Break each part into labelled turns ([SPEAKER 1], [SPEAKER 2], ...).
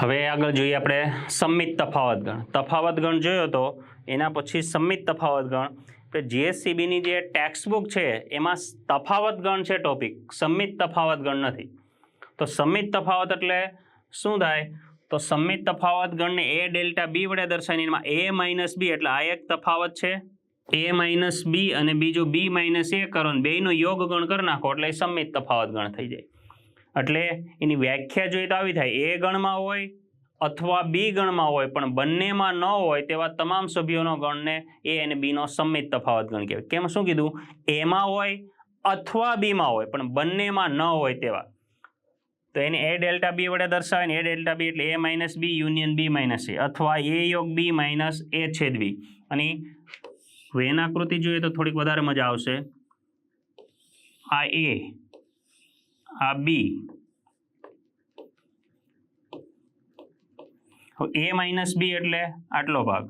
[SPEAKER 1] હવે આગળ જોઈએ આપણે સંમિત તફાવત ગણ. તફાવત ગણ જોયો તો એના પછી સંમિત તફાવત ગણ. કે જીએસસીબીની જે ટેક્સ્ટબુક છે, એમાં તફાવત ગણ છે ટોપિક સંમિત તફાવત ગણ નથી. તો સંમિત તફાવત એટલે શું થાય? તો સંમિત તફાવત ગણને એ ડેલ્ટા બી વડે દર્શાવીને એ માઇનસ બી એટલે આ એક તફાવત છે. એ માઇનસ બી અને બીજો બી માઇનસ એ કરો ને બેનો યોગ ગણ કરી નાખો એટલે સંમિત તફાવત ગણ થઈ જાય. એટલે એની વ્યાખ્યા જોઈએ તો આવી થાય. એ ગણમાં હોય અથવા બી ગણમાં હોય, પણ બંનેમાં ન હોય તેવા તમામ સભ્યોનો ગણને એ અને બીનો સંમિત તફાવત ગણ કહેવાય. કેમ? શું કીધું? એમાં હોય અથવા બીમાં હોય, પણ બંનેમાં ન હોય તેવા. તો એને એ ડેલ્ટા બી વડે દર્શાવે ને એ ડેલ્ટા બી એટલે A minus B, union B minus A. અથવા એ યોગ બી માઇનસ એ છેદ બી. અને વેન આકૃતિ જોઈએ તો થોડીક વધારે મજા આવશે. આ એ આ બી. એ માઇનસ બી એટલે આટલો ભાગ.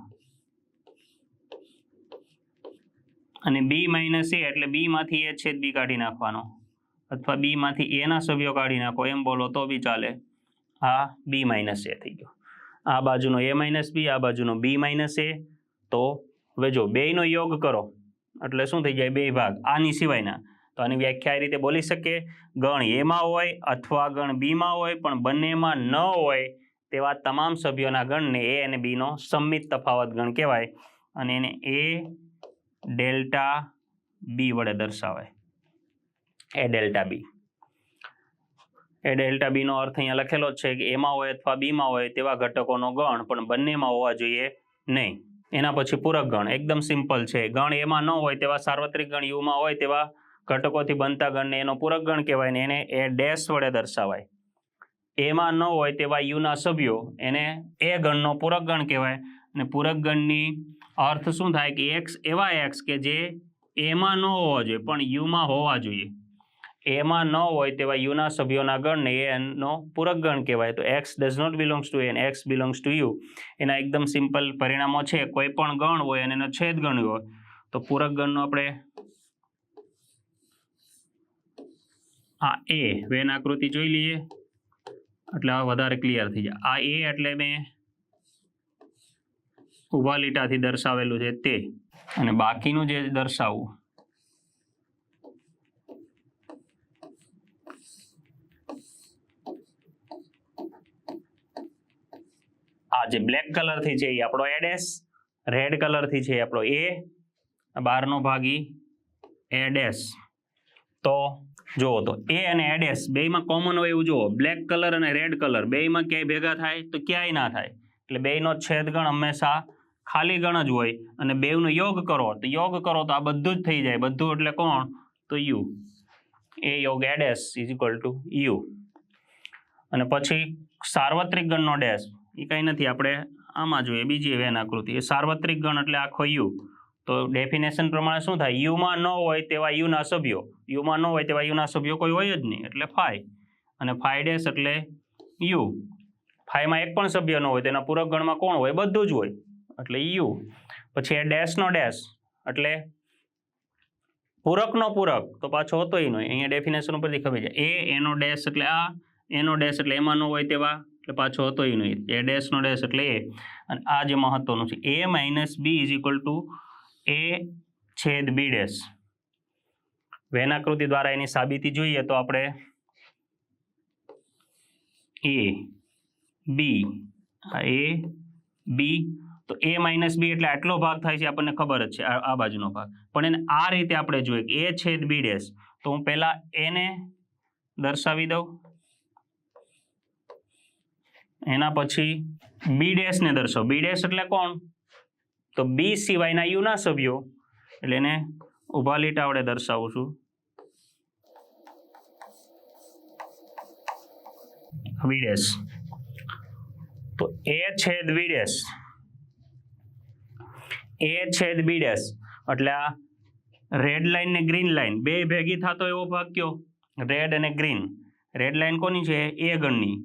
[SPEAKER 1] અને બી માઇનસ એ એટલે બીમાંથી એ છેદ બી કાઢી નાખવાનો. અથવા બીમાંથી એના સભ્યો કાઢી નાખો, એમ બોલો તો બી ચાલે. આ બી માઇનસ એ થઈ ગયો. આ બાજુનો એ માઇનસ બી, આ બાજુનો બી માઇનસ એ. તો હવે જો બેયનો યોગ કરો, એટલે શું થઈ જાય? બે ભાગ. આની સિવાયના તો આની વ્યાખ્યા રીતે બોલી શકીએ. ગણ એમાં હોય અથવા ગણ બીમાં હોય પણ બંનેમાં ન હોય તેવા તમામ સભ્યોના ગણને એ અને બીનો સંમિત તફાવત ગણ કહેવાય અને એને એ ડેલ્ટા બી વડે દર્શાવાય. એ ડેલ્ટા બી. એ ડેલ્ટા બીનો અર્થ અહીંયા લખેલો છે કે એમાં હોય અથવા બીમાં હોય તેવા ઘટકોનો ગણ પણ બંનેમાં હોવા જોઈએ નહીં. એના પછી પૂરક ગણ. એકદમ સિમ્પલ છે. ગણ એમાં ન હોય તેવા સાર્વત્રિક ગણ યુમાં હોય તેવા ઘટકોથી બનતા ગણને એનો પૂરક ગણ કહેવાય ને એને એ ડેશ વડે દર્શાવાય. એમાં ન હોય તેવા યુના સભ્યો એને એ ગણનો પૂરક ગણ કહેવાય. અને પૂરક ગણની અર્થ શું થાય કે એક્સ એવા એક્સ કે જે એમાં ન હોવા જોઈએ, પણ યુમાં હોવા જોઈએ. એમાં ન હોય તેવા યુના સભ્યોના ગણને એનો પૂરક ગણ કહેવાય. તો x does not belongs to and x belongs to U. એના એકદમ સિમ્પલ પરિણામો છે. કોઈ પણ ગણ હોય અને એનો છેદ ગણ હોય, તો પૂરક ગણનો આપણે આ એ વેન આકૃતિ જોઈ લઈએ. એટલે આ વધારે ક્લિયર થઈ જાય. આ એ એટલે મેં ઊભા લીટાથી દર્શાવેલું છે તે. અને બાકીનું જે દર્શાવવું આ જે બ્લેક કલરથી છે એ આપણો એડેસ રેડ કલરથી છે આપણો એ બહારનો ભાગી એડેસ તો જુઓ તો એ અને એડેસ બેયમાં કોમન હોય એવું જુઓ. બ્લેક કલર અને રેડ કલર બેયમાં ક્યાંય ભેગા થાય તો ક્યાંય ના થાય. એટલે બેયનો છેદગણ હંમેશા ખાલી ગણ જ હોય અને બેયનો યોગ કરો. તો યોગ કરો તો આ બધું જ થઈ જાય. બધું એટલે કોણ? તો યુ એ યોગ A dash is equal to U અને પછી સાર્વત્રિક ગણનો ડેશ એ કંઈ નથી, આપણે આમાં જોઈએ. બીજી વેન આકૃતિ. એ સાર્વત્રિક ગણ એટલે આખો યુ તો ડેફિનેશન પ્રમાણે શું થાય? યુમાં ન હોય તેવા યુના સભ્યો. યુમાં ન હોય તેવા યુના સભ્યો કોઈ હોય જ નહીં. એટલે ફાઈ અને ફાઈ ડેશ એટલે યુ ફાઈમાં એક પણ સભ્ય ન હોય, તેના પૂરક ગણમાં કોણ હોય? બધું જ હોય. એટલે યુ પછી એ ડેશનો ડેશ એટલે પૂરકનો પૂરક. તો પાછો હતો નહીં અહીંયા ડેફિનેશન ઉપરથી ખબર છે. એ એનો ડેશ એટલે આ એનો ડેશ એટલે એમાં ન હોય તેવા. એટલે પાછો હતો નહીં એ. ડેશનો ડેશ એટલે એ અને આ જે મહત્વનું છે. A minus B is equal to A છેદ બી ડેશ. વેનાકૃતિ દ્વારા એની સાબિતી જોઈએ તો આપણે એ, બી એ, બી, તો એ માઇનસ બી એટલે આટલો ભાગ થાય છે આપણને ખબર જ છે આ બાજુનો ભાગ. પણ એને આ રીતે આપણે જોઈએ કે એ છેદ બી ડેશ. તો હું પહેલાં એને દર્શાવી દઉં. એના પછી બી ડેશને દર્શાવ. બી ડેશ એટલે કોણ? તો બી સિવાયના યુના સભ્યો, એટલે એને ઊભા લીટા વડે દર્શાવું છું. બી તો એ છેદ બી એ છેદ બીડેશ એટલે આ રેડ લાઈન ને ગ્રીન લાઈન બે ભેગી થતો એવો ભાગ કયો? રેડ અને ગ્રીન રેડ લાઈન કોની છે? એ ગણની.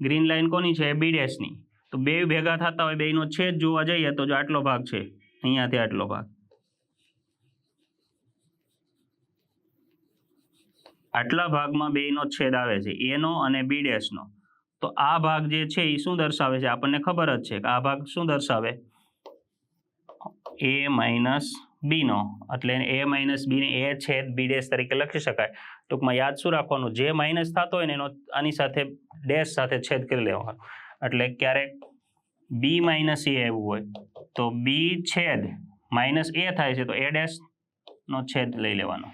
[SPEAKER 1] ગ્રીન લાઈન કોની છે? બી ડેશની તો બે ભેગા થતા હોય બેનો છેદ જોવા જઈએ તો જો આટલો ભાગ છે, અહીંયાથી આટલો ભાગ. આટલા ભાગમાં બેનો છેદ આવે છે એનો અને બી ડેશનો તો આ ભાગ જે છે એ શું દર્શાવે છે? આપણને ખબર જ છે કે આ ભાગ શું દર્શાવે? એ માઇનસ બીનો એટલે એ માઇનસ બીને એ છેદ બી ડેશ તરીકે લખી શકાય. ટૂંકમાં યાદ શું રાખવાનું? જે માઇનસ થતો હોય ને એનો, આની સાથે ડેશ સાથે છેદ કરી લેવાનો. એટલે ક્યારેક બી માઇનસ એ આવ્યું હોય, તો બી છેદ માઇનસ એ થાય છે, તો એ ડેશ નો છેદ લઈ લેવાનો.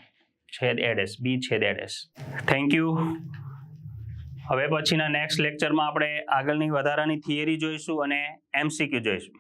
[SPEAKER 1] છેદ એ ડેશ બી છેદ એ ડેશ થેન્ક યુ હવે પછીના નેક્સ્ટ લેક્ચરમાં આપણે આગળની વધારાની થિયરી જોઈશું અને એમસીક્યુ જોઈશું.